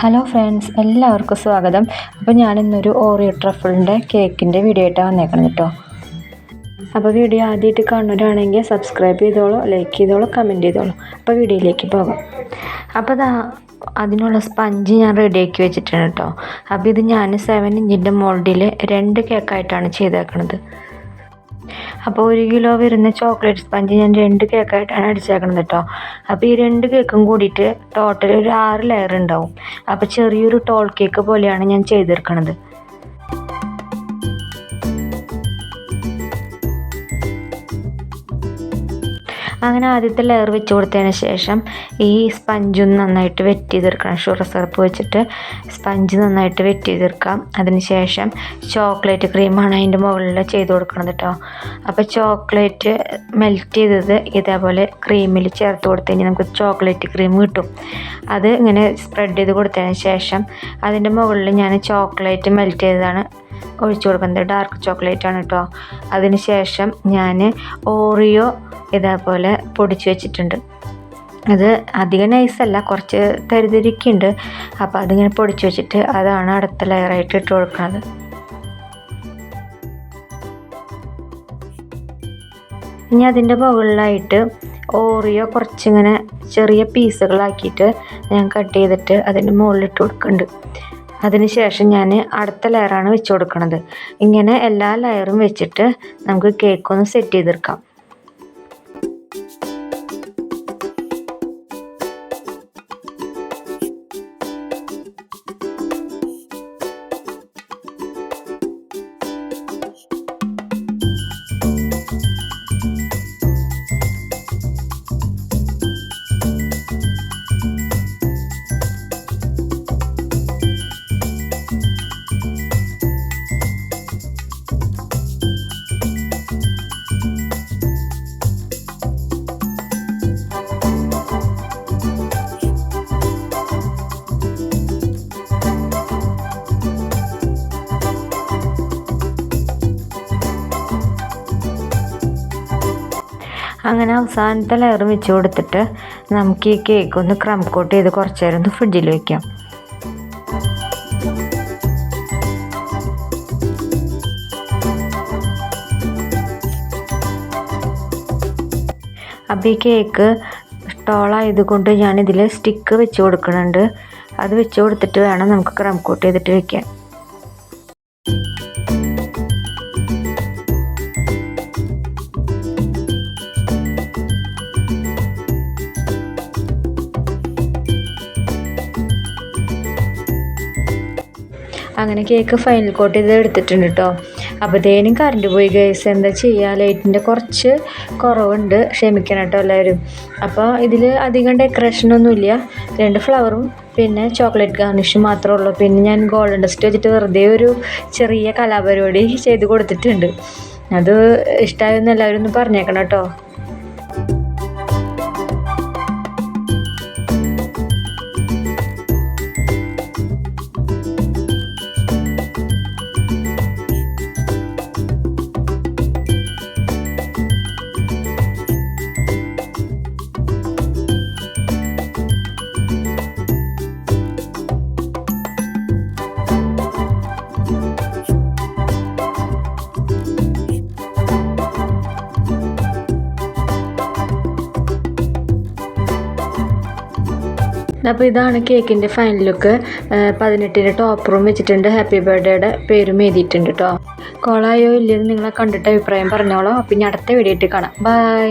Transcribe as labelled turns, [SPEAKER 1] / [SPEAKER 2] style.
[SPEAKER 1] Hello friends എല്ലാവർക്കും സ്വാഗതം. അപ്പോൾ ഞാനിന്നൊരു ഓറിയോ ട്രഫിളിന്റെ കേക്കിന്റെ വീഡിയോ ആയിട്ടാണ് വന്നേക്കണം കേട്ടോ. അപ്പോൾ വീഡിയോ ആദ്യമായിട്ട് കാണുന്നവരാണെങ്കിൽ സബ്സ്ക്രൈബ് ചെയ്തോളൂ ലൈക്ക് ചെയ്തോളൂ കമന്റ് ചെയ്തോളൂ. അപ്പോൾ വീഡിയോയിലേക്ക് പോകാം. അപ്പോൾ അതാ അതിനുള്ള സ്പഞ്ച് ഞാൻ റെഡിയാക്കി വെച്ചിട്ടുണ്ട് കേട്ടോ. അപ്പോൾ ഇത് ഞാൻ സെവൻ ഇഞ്ചിന്റെ മോൾഡിൽ രണ്ട് കേക്കായിട്ടാണ് ചെയ്തേക്കണത്. അപ്പോൾ ഒരു കിലോ വരുന്ന ചോക്ലേറ്റ് സ്പഞ്ച് ഞാൻ രണ്ട് കേക്കായിട്ടാണ് അടിച്ചേക്കണത് കേട്ടോ അപ്പോൾ ഈ രണ്ട് കേക്കും കൂടിയിട്ട് ടോട്ടൽ ഒരു ആറ് ലെയർ ഉണ്ടാവും. അപ്പോൾ ചെറിയൊരു ടോൾ കേക്ക് പോലെയാണ് ഞാൻ ചെയ്തെടുക്കണത്. അങ്ങനെ ആദ്യത്തെ ലെയർ വെച്ച് കൊടുത്തതിന് ശേഷം ഈ സ്പഞ്ചും നന്നായിട്ട് വെറ്റ് ചെയ്തെടുക്കണം. ഷുഗർ സിറപ്പ് വെച്ചിട്ട് സ്പഞ്ച് നന്നായിട്ട് വെറ്റ് ചെയ്തെടുക്കാം. അതിന് ശേഷം ചോക്ലേറ്റ് ക്രീമാണ് അതിന്റെ മുകളിൽ ചെയ്ത് കൊടുക്കണം കേട്ടോ അപ്പോൾ ചോക്ലേറ്റ് മെൽറ്റ് ചെയ്തത് ഇതേപോലെ ക്രീമിൽ ചേർത്ത് കൊടുത്തു കഴിഞ്ഞാൽ നമുക്ക് ചോക്ലേറ്റ് ക്രീം കിട്ടും. അത് ഇങ്ങനെ സ്പ്രെഡ് ചെയ്ത് കൊടുത്തതിന് ശേഷം അതിന്റെ മുകളിൽ ഞാൻ ചോക്ലേറ്റ് മെൽറ്റ് ചെയ്തതാണ്. ഒഴിച്ചു കൊടുക്കുന്നത്. ഡാർക്ക് ചോക്ലേറ്റ് ആണ് കേട്ടോ അതിന് ശേഷം ഞാൻ ഓറിയോ ഇതേപോലെ പൊടിച്ച് വെച്ചിട്ടുണ്ട്. അത് അധികം നൈസല്ല കുറച്ച് തരിതിരിക്കുന്നുണ്ട് അപ്പോൾ അതിങ്ങനെ പൊടിച്ച് വെച്ചിട്ട് അതാണ് അടുത്ത ലെയറായിട്ട് ഇട്ട് കൊടുക്കുന്നത്. ഇനി അതിന്റെ മുകളിലായിട്ട് ഓറിയോ കുറച്ചിങ്ങനെ ചെറിയ പീസുകളാക്കിയിട്ട് ഞാൻ കട്ട് ചെയ്തിട്ട് അതിന്റെ മുകളിലിട്ട് കൊടുക്കുന്നുണ്ട്. അതിന് ശേഷം ഞാൻ അടുത്ത ലെയറാണ് വെച്ച് കൊടുക്കുന്നത് ഇങ്ങനെ എല്ലാ ലെയറും വെച്ചിട്ട് നമുക്ക് കേക്ക് ഒന്ന് സെറ്റ് ചെയ്തെടുക്കാം. അങ്ങനെ അവസാനത്തെ ലെയർ വെച്ച് കൊടുത്തിട്ട് നമുക്ക് ഈ കേക്ക് ഒന്ന് ക്രം കോട്ട് ചെയ്ത് കുറച്ച് നേരം ഒന്ന് ഫ്രിഡ്ജിൽ വെക്കാം. അപ്പോൾ ഈ കേക്ക് ടോളായതുകൊണ്ട് ഞാനിതിൽ സ്റ്റിക്ക് വെച്ച് കൊടുക്കുന്നുണ്ട് അത് വെച്ച് കൊടുത്തിട്ട് വേണം നമുക്ക് ക്രം കോട്ട് ചെയ്തിട്ട് വെക്കാൻ. അങ്ങനെ കേക്ക് ഫൈനൽ കോട്ട് ചെയ്ത് എടുത്തിട്ടുണ്ട് കേട്ടോ അപ്പോഴത്തേനും കറണ്ട് പോയി ഗൈസ് എന്താ ചെയ്യുക ലൈറ്റിന്റെ കുറച്ച് കുറവുണ്ട്. ക്ഷമിക്കണം കേട്ടോ എല്ലാവരും. അപ്പോൾ ഇതിൽ അധികം ഡെക്കറേഷനൊന്നുമില്ല രണ്ട് ഫ്ലവറും പിന്നെ ചോക്ലേറ്റ് ഗാർണിഷ് മാത്രമേ ഉള്ളൂ. പിന്നെ ഞാൻ ഗോൾഡൻ ഡസ്റ്റ് വെച്ചിട്ട് വെറുതെ ഒരു ചെറിയ കലാപരിപാടി ചെയ്ത് കൊടുത്തിട്ടുണ്ട്. അത് ഇഷ്ടമായെന്ന് എല്ലാവരും ഒന്ന് പറഞ്ഞേക്കണം കേട്ടോ അപ്പോൾ ഇതാണ് കേക്കിന്റെ ഫൈനൽ ലുക്ക് പതിനെട്ടിന്റെ റൂം വെച്ചിട്ടുണ്ട്. ഹാപ്പി ബർത്ത്ഡേയുടെ പേരും എഴുതിയിട്ടുണ്ട് കേട്ടോ കോളായോ ഇല്ലെന്ന് നിങ്ങളെ കണ്ടിട്ട് അഭിപ്രായം പറഞ്ഞോളാം. അപ്പം ഇനി അടുത്ത വീഡിയോ ഇട്ട് കാണാം. ബൈ